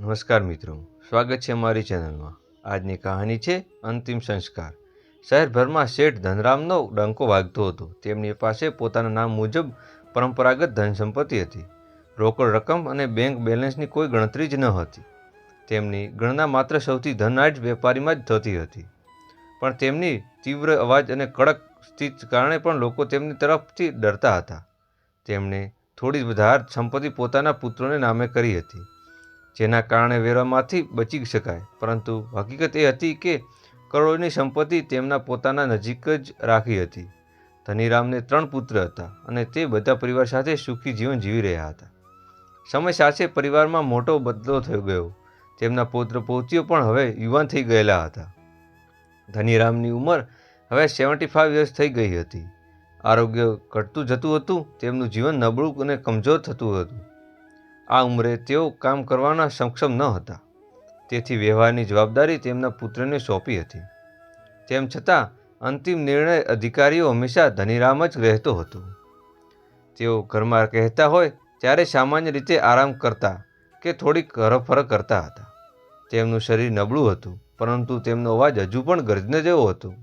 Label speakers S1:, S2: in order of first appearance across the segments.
S1: નમસ્કાર મિત્રો. સ્વાગત છે મારી ચેનલમાં. આજની કહાની છે અંતિમ સંસ્કાર. શહેરભરમાં શેઠ ધનરામનો ડંકો વાગતો હતો. તેમની પાસે પોતાના નામ મુજબ પરંપરાગત ધન સંપત્તિ હતી. રોકડ રકમ અને બેંક બેલેન્સની કોઈ ગણતરી જ ન હતી. તેમની ગણના માત્ર સૌથી ધનાઢ વેપારીમાં જ થતી હતી. પણ તેમની તીવ્ર અવાજ અને કડક સ્થિત કારણે પણ લોકો તેમની તરફથી ડરતા હતા. તેમણે થોડી વધાર સંપત્તિ પોતાના પુત્રોને નામે કરી હતી. જેના કારણે વેરામાંથી બચી શકાય. પરંતુ હકીકત એ હતી કે કરોડોની સંપત્તિ તેમના પોતાના નજીક જ રાખી હતી. ધનીરામને ત્રણ પુત્ર હતા અને તે બધા પરિવાર સાથે સુખી જીવન જીવી રહ્યા હતા. સમય સાથે પરિવારમાં મોટો બદલો થઈ ગયો. તેમના પુત્ર પૌત્રીઓ પણ હવે યુવાન થઈ ગયેલા હતા. ધનીરામની ઉંમર હવે સેવન્ટી ફાઇવ યર્સ થઈ ગઈ હતી. આરોગ્ય ઘટતું જતું હતું, તેમનું જીવન નબળું અને કમજોર થતું હતું. આ ઉંમરે તેઓ કામ કરવાના સક્ષમ ન હતા. તેથી વ્યવહારની જવાબદારી તેમના પુત્રને સોંપી હતી. તેમ છતાં, અંતિમ નિર્ણય અધિકારીઓ હંમેશા ધનીરામ જ રહેતો હતો. તેઓ ઘરમાં કહેતા હોય, ત્યારે સામાન્ય રીતે આરામ કરતા કે થોડીક હરફર કરતા હતા. તેમનું શરીર નબળું હતું, પરંતુ તેમનો અવાજ હજુ પણ ગર્જને જેવો હતો.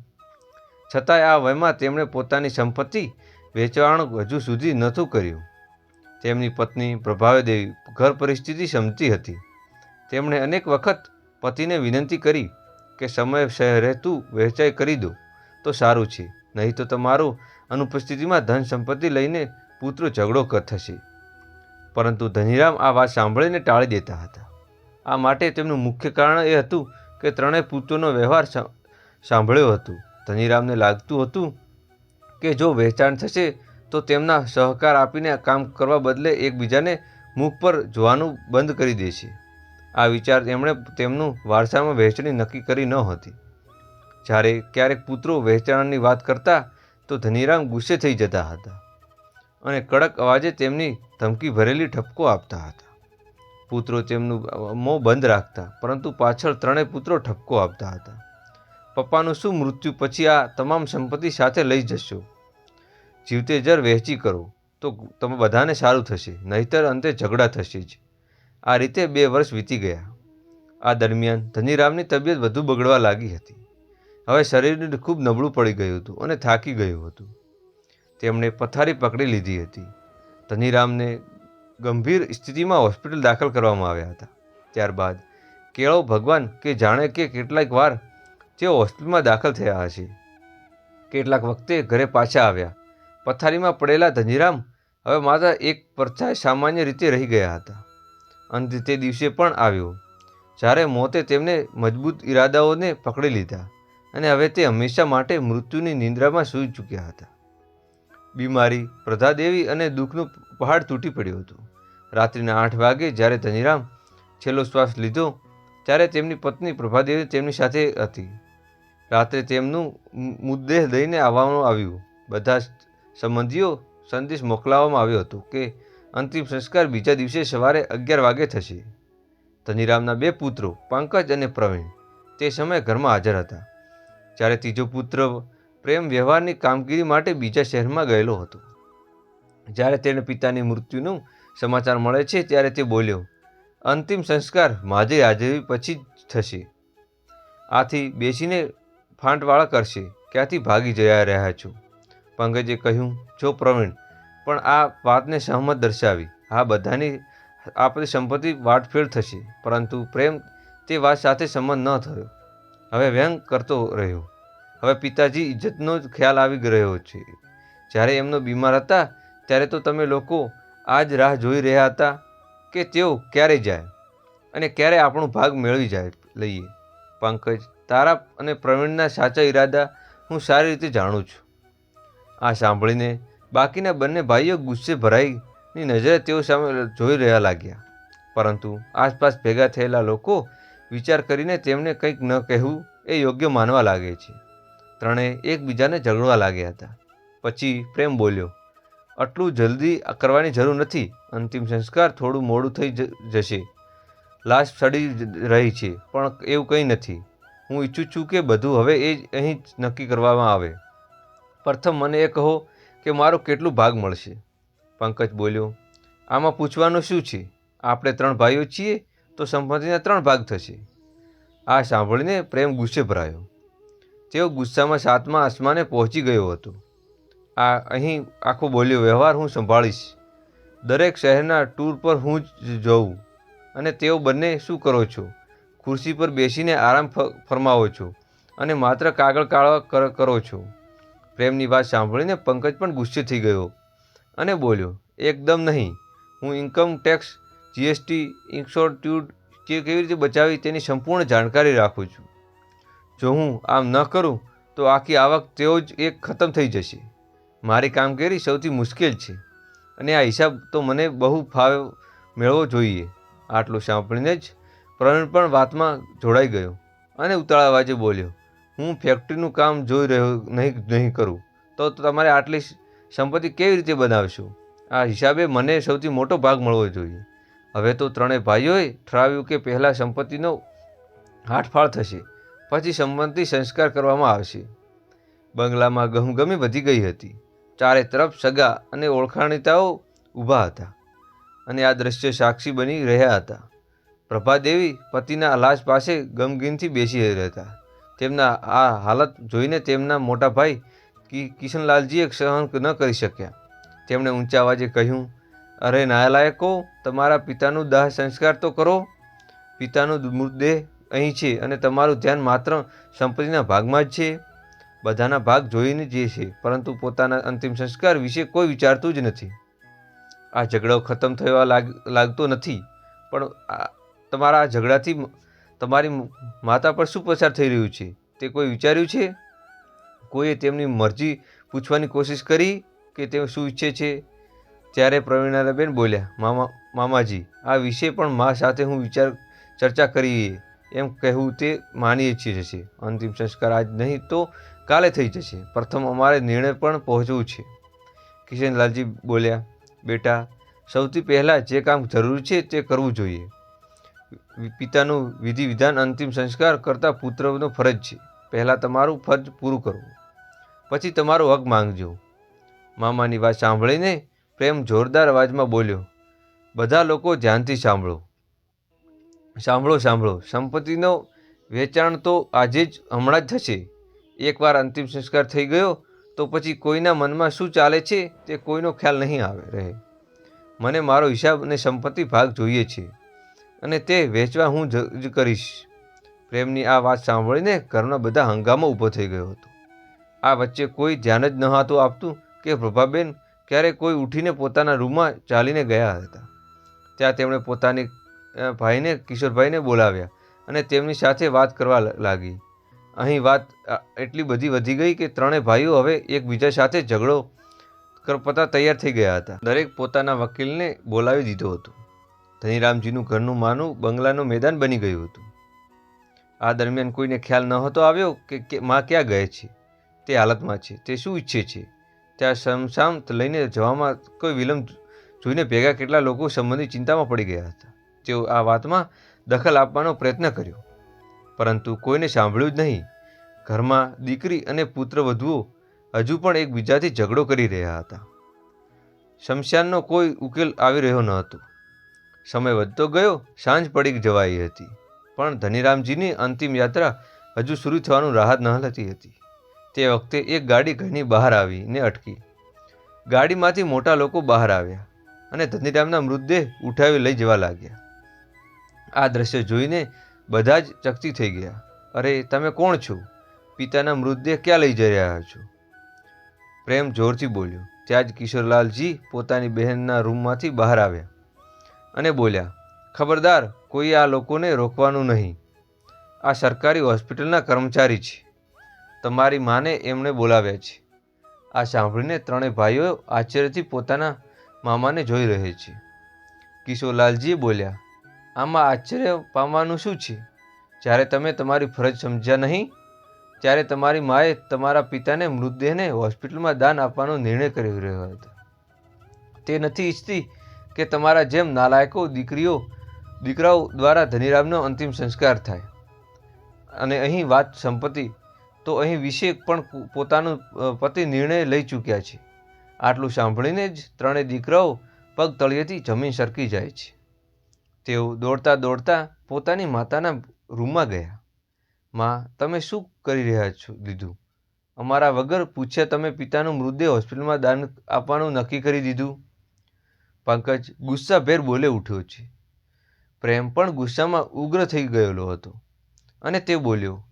S1: છતાંય આ વયમાં તેમણે પોતાની સંપત્તિ વેચવાણ હજુ સુધી નહોતું કર્યું. તેમની પત્ની પ્રભાવદેવી ઘર પરિસ્થિતિ સમજતી હતી. તેમણે અનેક વખત પતિને વિનંતી કરી કે સમય રહેતું વહેંચાઈ કરી દો, તો સારું છે. નહીં તો તમારું અનુપસ્થિતિમાં ધન સંપત્તિ લઈને પુત્રો ઝઘડો થશે. પરંતુ ધનીરામ આ વાત સાંભળીને ટાળી દેતા હતા. આ માટે તેમનું મુખ્ય કારણ એ હતું કે ત્રણેય પુત્રોનો વ્યવહાર સાંભળ્યો હતું. ધનીરામને લાગતું હતું કે જો વહેંચાણ થશે તો તેમના સહકાર આપીને કામ કરવા બદલે એકબીજાને મુખ પર જોવાનું બંધ કરી દેશે આ વિચાર તેમણે તેમનું વારસામાં વહેંચણી નક્કી કરી ન હતી. જ્યારે ક્યારેક પુત્રો વહેંચાણની વાત કરતા તો ધનીરામ ગુસ્સે થઈ જતા હતા અને કડક અવાજે તેમની ધમકી ભરેલી ઠપકો આપતા હતા. પુત્રો તેમનું મોં બંધ રાખતા, પરંતુ પાછળ ત્રણેય પુત્રો ઠપકો આપતા હતા. પપ્પાનું શું મૃત્યુ પછી આ તમામ સંપત્તિ સાથે લઈ જશો? જીવતે જર વહેંચી કરો, તો તમે બધાને સારું થશે, નહીતર અંતે ઝઘડા થશે જ. આ રીતે બે વર્ષ વીતી ગયા. આ દરમિયાન ધનીરામની તબિયત વધુ બગડવા લાગી હતી. હવે શરીર ખૂબ નબળું પડી ગયું હતું અને થાકી ગયું હતું. તેમણે પથારી પકડી લીધી હતી. ધનીરામને ગંભીર સ્થિતિમાં હોસ્પિટલ દાખલ કરવામાં આવ્યા હતા. ત્યારબાદ કેળવ ભગવાન કે જાણે કે કેટલાક વાર તેઓ હોસ્પિટલમાં દાખલ થયા હશે. કેટલાક વખતે ઘરે પાછા આવ્યા. પથારીમાં પડેલા ધનીરામ હવે માત્ર એક પરછાય સામાન્ય રીતે રહી ગયા હતા. અંતે તે દિવસે પણ આવ્યો. જ્યારે મોતે તેમને મજબૂત ઈરાદાઓને પકડી લીધા અને હવે તે હંમેશા માટે મૃત્યુની નિંદ્રામાં સૂઈ ચૂક્યા હતા. બીમારી પ્રધાદેવી અને દુઃખનું પહાડ તૂટી પડ્યું હતું. રાત્રિના આઠ વાગે જ્યારે ધનીરામ છેલ્લો શ્વાસ લીધો, ત્યારે તેમની પત્ની પ્રભાદેવી તેમની સાથે હતી. રાત્રે તેમનું મૃતદેહ લઈને આવવામાં આવ્યું. બધા જ સંબંધીઓ સંદેશ મોકલાવવામાં આવ્યો હતો કે અંતિમ સંસ્કાર બીજા દિવસે સવારે અગિયાર વાગે થશે. ધનીરામના બે પુત્રો, પંકજ અને પ્રવીણ, તે સમયે ઘરમાં હાજર હતા. જ્યારે ત્રીજો પુત્ર પ્રેમ વ્યવહારની કામગીરી માટે બીજા શહેરમાં ગયેલો હતો. જ્યારે તેને પિતાની મૃત્યુનું સમાચાર મળે છે ત્યારે તે બોલ્યો, અંતિમ સંસ્કાર માજે હાજરી પછી જ થશે. આથી બેસીને ફાંટવાળા કરશે. ક્યાંથી ભાગી જયા રહ્યા છો? પંકજે કહ્યું, જો પ્રવીણ, પણ આ વાતને સહમત દર્શાવી. આ બધાની આપણી સંપત્તિ વાટફેર થશે, પરંતુ પ્રેમ તે વાત સાથે સંમત ન થયો. હવે વ્યંગ કરતો રહ્યો. હવે પિતાજી ઇજ્જતનો જ ખ્યાલ આવી રહ્યો છે. જ્યારે એમનો બીમાર હતા, ત્યારે તો તમે લોકો આ જ રાહ જોઈ રહ્યા હતા કે તેઓ ક્યારે જાય અને ક્યારે આપણો ભાગ મેળવી જાય લઈએ. પંકજ, તારા અને પ્રવીણના સાચા ઈરાદા હું સારી રીતે જાણું છું. આ સાંભળીને બાકીના બંને ભાઈઓ ગુસ્સે ભરાઈની નજરે તેઓ સામે જોઈ રહ્યા લાગ્યા. પરંતુ આસપાસ ભેગા થયેલા લોકો વિચાર કરીને તેમને કંઈક ન કહેવું એ યોગ્ય માનવા લાગે છે. ત્રણેય એકબીજાને ઝઘડવા લાગ્યા હતા. પછી પ્રેમ બોલ્યો, આટલું જલ્દી કરવાની જરૂર નથી. અંતિમ સંસ્કાર થોડું મોડું થઈ જશે. લાશ સડી રહી છે, પણ એવું કંઈ નથી. હું ઈચ્છું છું કે બધું હવે એ જ અહીં જ નક્કી કરવામાં આવે. પ્રથમ મને એ કહો કે મારો કેટલું ભાગ મળશે? પંકજ બોલ્યો, આમાં પૂછવાનું શું છે? આપણે ત્રણ ભાઈઓ છીએ તો સંપત્તિના ત્રણ ભાગ થશે. આ સાંભળીને પ્રેમ ગુસ્સે ભરાયો. તેઓ ગુસ્સામાં સાતમા આસમાને પહોંચી ગયો હતો. આ, અહીં આખો બોલ્યો વ્યવહાર હું સંભાળીશ. દરેક શહેરના ટૂર પર હું જ જઉં. અને તેઓ બંને શું કરો છો? ખુરશી પર બેસીને આરામ ફરમાવો છો અને માત્ર કાગળ કાળવા કરો છો. પ્રેમની વાત સાંભળીને પંકજ પણ ગુસ્સે થઈ ગયો અને બોલ્યો, એકદમ નહીં. હું ઇન્કમ ટેક્સ જીએસટી ઇન્સ્યોર્ટ્યુડ કે કેવી રીતે બચાવી તેની સંપૂર્ણ જાણકારી રાખું છું. જો હું આમ ન કરું, તો આખી આવક તેઓ જ એક ખતમ થઈ જશે. મારી કામગીરી સૌથી મુશ્કેલ છે અને આ હિસાબ તો મને બહુ ફાવે મેળવવો જોઈએ. આટલું સાંભળીને જ પ્રવીણ પણ વાતમાં જોડાઈ ગયો અને ઉતાળા વાજે બોલ્યો હું ફેક્ટરીનું કામ જોઈ રહ્યો નહીં નહીં કરું, તો તમારે આટલી સંપત્તિ કેવી રીતે બનાવશો? આ હિસાબે મને સૌથી મોટો ભાગ મળવો જોઈએ. હવે તો ત્રણેય ભાઈઓએ ઠરાવ્યું કે પહેલાં સંપત્તિનો હાથફાળ થશે, પછી સંબંધી સંસ્કાર કરવામાં આવશે. બંગલામાં ગમગમી વધી ગઈ હતી. ચારે તરફ સગા અને ઓળખાણીતાઓ ઊભા હતા અને આ દ્રશ્ય સાક્ષી બની રહ્યા હતા. પ્રભાદેવી પતિના લાશ પાસે ગમગીનથી બેસી હતા તેમના આ હાલત જોઈને તેમના મોટા ભાઈ કિ, કિશનલાલજીએ સહન ન કરી શક્યા. તેમણે ઊંચા અવાજે કહ્યું, અરે નાલાયકો તમારા પિતાનું દાહ સંસ્કાર તો કરો. પિતાનો મૃતદેહ અહીં છે અને તમારું ધ્યાન માત્ર સંપત્તિના ભાગમાં જ છે. બધાના ભાગ જોઈને જે છે, પરંતુ પોતાના અંતિમ સંસ્કાર વિશે કોઈ વિચારતું જ નથી. આ ઝઘડો ખતમ લાગ, લાગતો નથી, પણ તમારા આ ઝઘડાથી તમારી માતા પર શું પસાર થઈ રહ્યું છે? તે કોઈ વિચાર્યું છે? કોઈએ તેમની મરજી પૂછવાની કોશિશ કરી કે તે શું ઈચ્છે છે? ત્યારે પ્રવીણાબેન બોલ્યા, મામા, મામાજી, આ વિશે પણ મા સાથે હું વિચાર, ચર્ચા કરીએ. એમ કહેવું તે માનીએ છીએ જશે અંતિમ સંસ્કાર આજ નહીં તો કાલે થઈ જશે. પ્રથમ અમારે નિર્ણય પણ પહોંચવું છે. કિશનલાલજી બોલ્યા, બેટા, સૌથી પહેલાં જે કામ જરૂરી છે તે કરવું જોઈએ. પિતાનું વિધિ વિધાન અંતિમ સંસ્કાર કરતાં પુત્રનો ફરજ છે. પહેલાં તમારું ફરજ પૂરું કરવું. પછી તમારો હક માંગજો. મામાની વાત સાંભળીને પ્રેમ જોરદાર અવાજમાં બોલ્યો, બધા લોકો ધ્યાનથી સાંભળો. સાંભળો સાંભળો. સંપત્તિનો વેચાણ તો આજે જ હમણાં જ થશે. એકવાર અંતિમ સંસ્કાર થઈ ગયો તો પછી કોઈના મનમાં શું ચાલે છે તે કોઈનો ખ્યાલ નહીં આવે, રહે. મને મારો હિસાબ અને સંપત્તિ ભાગ જોઈએ છે. અને તે વેચવા હું જ કરીશ. પ્રેમની આ વાત સાંભળીને ઘરના બધા હંગામો ઊભો થઈ ગયો હતો. આ વચ્ચે કોઈ ધ્યાન જ ન હતું આપતું કે પ્રભાબેન ક્યારે કોઈ ઉઠીને પોતાના રૂમમાં ચાલીને ગયા હતા. ત્યાં તેમણે પોતાની ભાઈને, કિશોરભાઈને બોલાવ્યા અને તેમની સાથે વાત કરવા લાગી. અહીં વાત એટલી બધી વધી ગઈ કે ત્રણેય ભાઈઓ હવે એકબીજા સાથે ઝઘડો કરપતા તૈયાર થઈ ગયા હતા. દરેક પોતાના વકીલને બોલાવી દીધો હતો. ધનીરામજીનું ઘરનું માનું બંગલાનું મેદાન બની ગયું હતું. આ દરમિયાન કોઈને ખ્યાલ નહોતો આવ્યો કે માં ક્યાં ગયે છે, તે હાલતમાં છે, તે શું ઈચ્છે છે? ત્યાં સમસામ લઈને જવામાં કોઈ વિલંબ જોઈને ભેગા કેટલા લોકો સંબંધી ચિંતામાં પડી ગયા હતા. તેઓ આ વાતમાં દખલ આપવાનો પ્રયત્ન કર્યો. પરંતુ કોઈને સાંભળ્યું જ નહીં. ઘરમાં દીકરી અને પુત્ર વધુઓ હજુ પણ એકબીજાથી ઝઘડો કરી રહ્યા હતા. શમશાનનો કોઈ ઉકેલ આવી રહ્યો ન હતો. સમય વધતો ગયો, સાંજ પડી જવાઈ હતી. પણ ધનીરામજીની અંતિમ યાત્રા હજુ શરૂ થવાનું રાહત ન હતી હતી. તે વખતે એક ગાડી ઘરની બહાર આવીને અટકી. ગાડીમાંથી મોટા લોકો બહાર આવ્યા અને ધનીરામના મૃતદેહ ઉઠાવી લઈ જવા લાગ્યા. આ દ્રશ્ય જોઈને બધા જ ચકતી થઈ ગયા. અરે, તમે કોણ છો? પિતાના મૃતદેહ ક્યાં લઈ જઈ રહ્યા છો? પ્રેમ જોરથી બોલ્યો. ત્યાં જ કિશોરલાલજી પોતાની બહેનના રૂમમાંથી બહાર આવ્યા. અને બોલ્યા, ખબરદાર, કોઈ આ લોકોને રોકવાનું નહીં. આ સરકારી હોસ્પિટલના કર્મચારી છે. તમારી માને એમણે બોલાવ્યા છે. આ સાંભળીને ત્રણેય ભાઈઓ આશ્ચર્યથી પોતાના મામાને જોઈ રહે છે. કિશોરલાલજીએ બોલ્યા, આમાં આશ્ચર્ય પામવાનું શું છે? જ્યારે તમે તમારી ફરજ સમજ્યા નહીં, ત્યારે તમારી માએ તમારા પિતાને મૃતદેહને હોસ્પિટલમાં દાન આપવાનો નિર્ણય કરી રહ્યો હતો. તે નથી ઈચ્છતી કે તમારા જેમ નાલાયકો દીકરીઓ, દીકરાઓ દ્વારા ધનીરામનો અંતિમ સંસ્કાર થાય. અને અહીં વાત સંપત્તિ, તો અહીં વિશે પણ પોતાનો પતિ નિર્ણય લઈ ચૂક્યા છે. આટલું સાંભળીને જ ત્રણેય દીકરાઓ પગ તળિયેથી જમીન સરકી જાય છે. તેઓ દોડતા દોડતા પોતાની માતાના રૂમમાં ગયા. માં, તમે શું કરી રહ્યા છો, દીધું? અમારા વગર પૂછ્યા તમે પિતાનું મૃતદેહ હોસ્પિટલમાં દાન આપવાનું નક્કી કરી દીધું? પંકજ ગુસ્સાભેર બોલે ઉઠ્યો છે. પ્રેમ પણ ગુસ્સામાં ઉગ્ર થઈ ગયેલો હતો. અને તે બોલ્યો,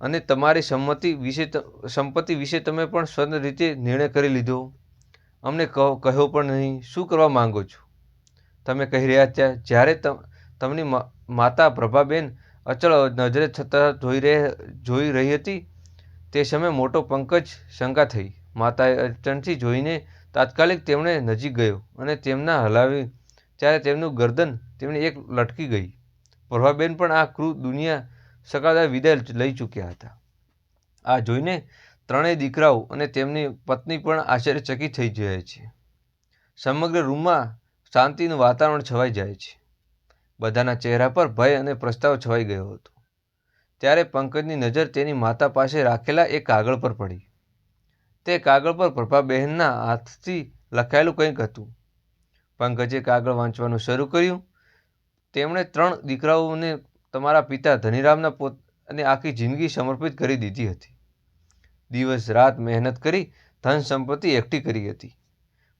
S1: અને તમારી સંમતિ વિશે સંપત્તિ વિશે તમે પણ સ્વતંત્ર રીતે નિર્ણય કરી લીધો. અમને કહો કહ્યો પણ નહીં, શું કરવા માંગો છો? તમે કહી રહ્યા હતા, જ્યારે તમ- તમની માતા પ્રભાબેન અચળ નજરે થતાં જોઈ રહે, જોઈ રહી હતી, તે સમયે મોટો પંકજ શંકા થઈ. માતાએ અડચણથી જોઈને તાત્કાલિક તેમણે નજીક ગયો અને તેમના હલાવી ત્યારે તેમનું ગરદન તેમની એક લટકી ગઈ. પ્રભાબેન પણ આ ક્રૂ દુનિયા સકાદા વિદાય લઈ ચૂક્યા હતા. આ જોઈને ત્રણેય દીકરાઓ અને તેમની પત્ની પણ આશ્ચર્યચકિત થઈ જાય છે. સમગ્ર રૂમમાં શાંતિનું વાતાવરણ છવાઈ જાય છે. બધાના ચહેરા પર ભય અને પ્રસ્તાવ છવાઈ ગયો હતો. ત્યારે પંકજની નજર તેની માતા પાસે રાખેલા એક કાગળ પર પડી. તે કાગળ પર પ્રભાબહેનના હાથથી લખાયેલું કંઈક હતું. પંકજે કાગળ વાંચવાનું શરૂ કર્યું. તેમણે ત્રણ દીકરાઓને તમારા પિતા ધનીરામના પોત, અને આખી જિંદગી સમર્પિત કરી દીધી હતી. દિવસ રાત મહેનત કરી, ધન સંપત્તિ એકઠી કરી હતી.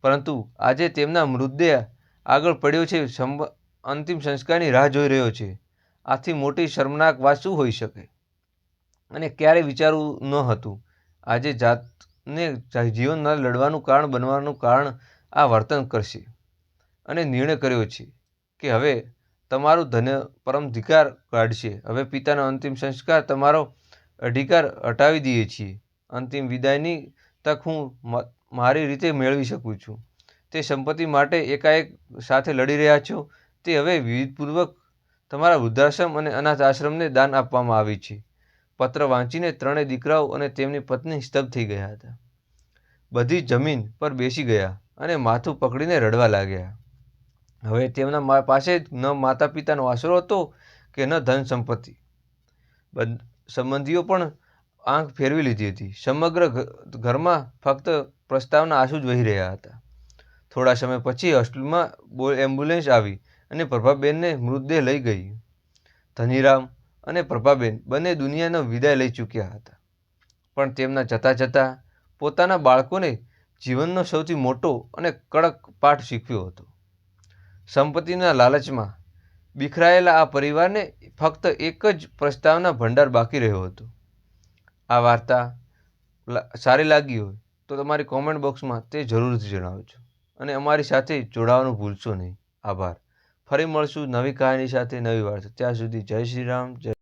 S1: પરંતુ આજે તેમના મૃતદેહ આગળ પડ્યો છે અંતિમ સંસ્કારની રાહ જોઈ રહ્યો છે. આથી મોટી શર્મનાક વાત શું હોઈ શકે? અને ક્યારે વિચારવું ન હતું? આજે જાતને જા- જીવનમાં લડવાનું કારણ બનવાનું કારણ આ વર્તન કરશે. અને નિર્ણય કર્યો છે કે હવે તમારું ધન્ય પરમાધિકાર કાઢશે. હવે પિતાનો અંતિમ સંસ્કાર તમારો અધિકાર હટાવી દઈએ છીએ. અંતિમ વિદાયની તક હું મારી રીતે મેળવી શકું છું. તે સંપત્તિ માટે એકાએક સાથે લડી રહ્યા છો. તે હવે વિવિધપૂર્વક તમારા વૃદ્ધાશ્રમ અને અનાથ આશ્રમને દાન આપવામાં આવી છે. પત્ર વાંચીને ત્રણેય દીકરાઓ અને તેમની પત્ની સ્તબ્ધ થઈ ગયા હતા. બધી જમીન પર બેસી ગયા અને માથું પકડીને રડવા લાગ્યા. હવે તેમના પાસે ન માતા પિતાનો આશરો હતો કે ન ધન સંપત્તિ. બધ- સંબંધીઓ પણ આંખ ફેરવી લીધી હતી. સમગ્ર ઘરમાં ફક્ત પ્રસ્તાવના આંસુ જ વહી રહ્યા હતા. થોડા સમય પછી હોસ્પિટલમાં એમ્બ્યુલન્સ આવી અને પ્રભાબેનને મૃતદેહ લઈ ગઈ. ધનીરામ અને પ્રભાબેન બંને દુનિયાનો વિદાય લઈ ચૂક્યા હતા. પણ તેમના જતાં જતાં પોતાના બાળકોને જીવનનો સૌથી મોટો અને કડક પાઠ શીખવ્યો હતો. સંપત્તિના લાલચમાં બિખરાયેલા આ પરિવારને ફક્ત એક જ પ્રસ્તાવના ભંડાર બાકી રહ્યો હતો. આ વાર્તા સારી લાગી હોય તો તમારી કોમેન્ટ બોક્સમાં તે જરૂરથી જણાવજો. અને અમારી સાથે જોડાવાનું ભૂલશો નહીં. આભાર. ફરી મળશું નવી કહાની સાથે નવી વાર્તા. ત્યાં સુધી જય શ્રી રામ, જય